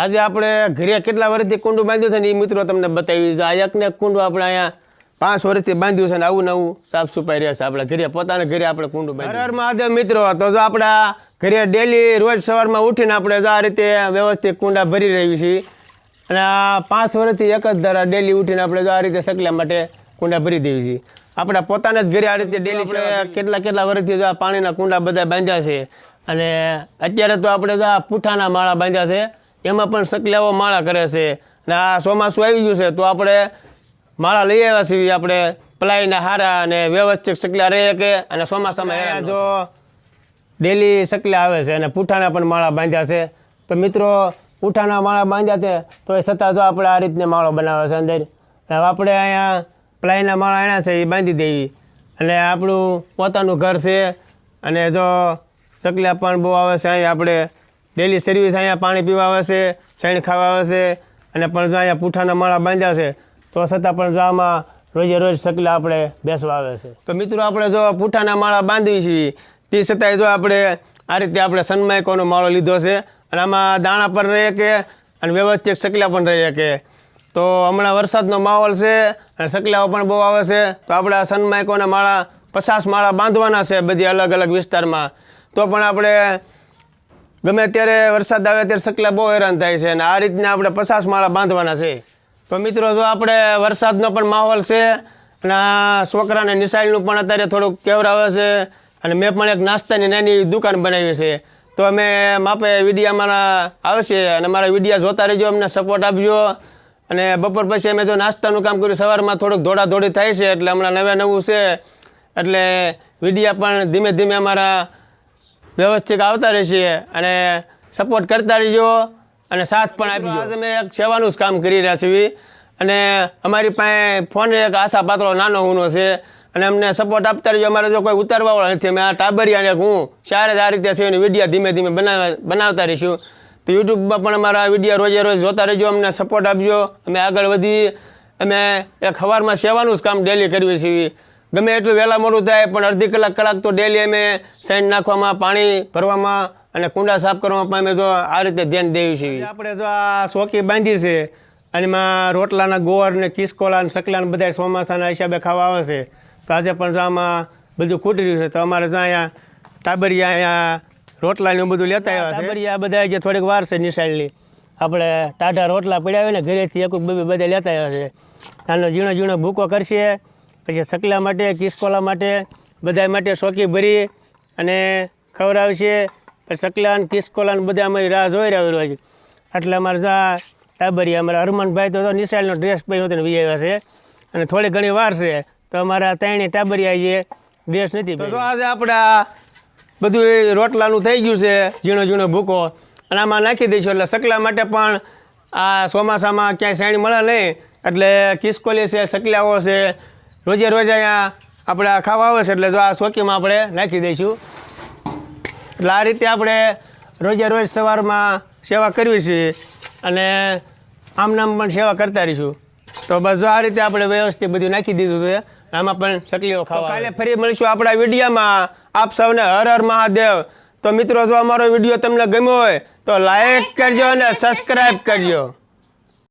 આજે આપણે ઘરે કેટલા વર્ષથી કુંડું બાંધ્યું છે ને એ મિત્રો તમને બતાવી છે. આ એકને કુંડું આપણે અહીંયા પાંચ વર્ષથી બાંધ્યું છે ને આવું નવું સાફ સફાઈ રહ્યા છે આપણે ઘરે. પોતાના ઘરે આપણે કુંડું બાંધ્યું મહાદેવ મિત્રો તો જો આપણા ઘરે ડેલી રોજ સવારમાં ઉઠીને આપણે જો આ રીતે વ્યવસ્થિત કુંડા ભરી રહી છીએ. અને આ પાંચ વર્ષથી એક જ ધારા ડેલી ઉઠીને આપણે જો આ રીતે સકલા માટે કુંડા ભરી દેવી છીએ. આપણા પોતાના જ ઘરે આ રીતે ડેલી છે કેટલા કેટલા વર્ષથી જો આ પાણીના કુંડા બધા બાંધ્યા છે. અને અત્યારે તો આપણે જો આ પૂઠાના માળા બાંધ્યા છે. એમાં પણ સકલાઓ માળા કરે છે. અને આ ચોમાસું આવી ગયું છે તો આપણે માળા લઈ આવ્યા છીએ. આપણે પ્લાયના હારા અને વ્યવસ્થિત સકલા રહે કે અને ચોમાસામાં એના જો ડેલી સકલા આવે છે અને પૂઠાના પણ માળા બાંધ્યા છે. તો મિત્રો પૂઠાના માળા બાંધ્યા છે તો એ છતાં જો આપણે આ રીતને માળો બનાવે છે અંદર. હવે આપણે અહીંયા પ્લાયના માળા એના છે એ બાંધી દેવી. અને આપણું પોતાનું ઘર છે. અને જો સકલા પણ બહુ આવે છે અહીંયા આપણે ડેલી સર્વિસ અહીંયા પાણી પીવા આવે છે શેણ ખાવા આવે છે અને પણ જો અહીંયા પૂઠાના માળા બાંધ્યા છે, તો છતાં પણ જો આમાં રોજે રોજ સકલા આપણે બેસવા આવે છે. તો મિત્રો આપણે જો પૂઠાના માળા બાંધવી છીએ, તે છતાંય જો આપણે આ રીતે આપણે સનમાયકોનો માળો લીધો છે અને આમાં દાણા પણ રહે કે અને વ્યવસ્થિત સકલા પણ રહી શકે. તો હમણાં વરસાદનો માહોલ છે અને સકલાઓ પણ બહુ આવે છે. તો આપણે આ સનમાયકોના માળા, પચાસ માળા બાંધવાના છે બધી અલગ અલગ વિસ્તારમાં. તો પણ આપણે ગમે ત્યારે વરસાદ આવે ત્યારે સકલા બહુ હેરાન થાય છે અને આ રીતના આપણે પચાસ માળા બાંધવાના છે. તો મિત્રો, જો આપણે વરસાદનો પણ માહોલ છે અને છોકરાને નિશાળનું પણ અત્યારે થોડુંક કહેવરાવે છે અને મેં પણ એક નાસ્તાની નાની દુકાન બનાવી છે. તો અમે માપે વિડીયા અમારા આવશે અને મારા વિડીયા જોતા રહેજો, અમને સપોર્ટ આપજો. અને બપોર પછી અમે જો નાસ્તાનું કામ કર્યું, સવારમાં થોડુંક દોડાદોડી થાય છે એટલે હમણાં નવે નવું છે. એટલે વિડીયા પણ ધીમે ધીમે અમારા વ્યવસ્થિત આવતા રહેશે અને સપોર્ટ કરતા રહીજો અને સાથ પણ આપી આજે અમે એક સેવાનું જ કામ કરી રહ્યા છીએ. અને અમારી પાસે ફોન એક આશા પાત્રો નાનો હુનો છે અને અમને સપોર્ટ આપતા રહીજો અમારે જો કોઈ ઉતારવાવાળા નથી અમે આ ટાબરિયાને હું ચારે જ આ રીતે છે વીડિયો ધીમે ધીમે બનાવ બનાવતા રહીશું. તો યુટ્યુબમાં પણ અમારા વીડિયો રોજે રોજ જોતા રહેજો અમને સપોર્ટ આપજો. અમે આગળ વધી અમે એક સવારમાં સેવાનું જ કામ ડેલી કરવી છીએ. ગમે એટલું વહેલા મોડું થાય પણ અડધી કલાક કલાક તો ડેલી અમે સાઈન નાખવામાં પાણી ભરવામાં અને કુંડા સાફ કરવામાં પણ અમે જો આ રીતે ધ્યાન દેવી છીએ આપણે જો આ સોકી બાંધી છે અને એમાં રોટલાના ગોળ ને કિસકોલા ને સકલા ને બધા ચોમાસાના હિસાબે ખાવા આવે છે તો આજે પણ જો આમાં બધું ખૂટી રહ્યું છે તો અમારે જો અહીંયા ટાબરિયા અહીંયા રોટલા ને બધું લેતા આવ્યા છે. ટાબરિયા બધા જે થોડીક વાર છે નિશાળની. આપણે ટાઢા રોટલા પડ્યા હોય ને ઘરેથી એક બે બધા લેતા આવ્યા છે. નાનો ઝીણો ઝીણો ભૂકો કરશે પછી સકલા માટે કિસકોલા માટે બધા માટે શોખી ભરી અને ખવડાવશે. પછી સકલા અને કિસકોલા ને બધા અમારી રાહ જોઈ રહ્યા હોય રોજ એટલે અમારે જા ટાબરી અમારા હરમનભાઈ તો નિશાળનો ડ્રેસ પહેર્યો હતો ને વી આવ્યા છે. અને થોડી ઘણી વાર છે તો અમારા ત્રણેય ટાબરી આવીએ ડ્રેસ નથી તો આજે આપણા બધું એ રોટલાનું થઈ ગયું છે ઝીણો ઝીણો ભૂકો. અને આમાં નાખી દઈશું એટલે સકલા માટે પણ આ ચોમાસામાં ક્યાંય સાણી મળે નહીં. એટલે કિસકોલી છે સકલાઓ છે રોજે રોજ અહીંયા આપણે ખાવા આવે છે એટલે જો આ ચોકીમાં આપણે નાખી દઈશું. એટલે આ રીતે આપણે રોજે રોજ સવારમાં સેવા કરવી છે અને આમ નામ પણ સેવા કરતા રહીશું. તો બસ જો આ રીતે આપણે વ્યવસ્થિત બધું નાખી દીધું છે આમાં પણ શકલીઓ ખાવા કાલે ફરી મળીશું આપણા વિડીયોમાં. આપ સૌને હર હર મહાદેવ. તો મિત્રો જો અમારો વીડિયો તમને ગમ્યો હોય તો લાઈક કરજો અને સબસ્ક્રાઈબ કરજો.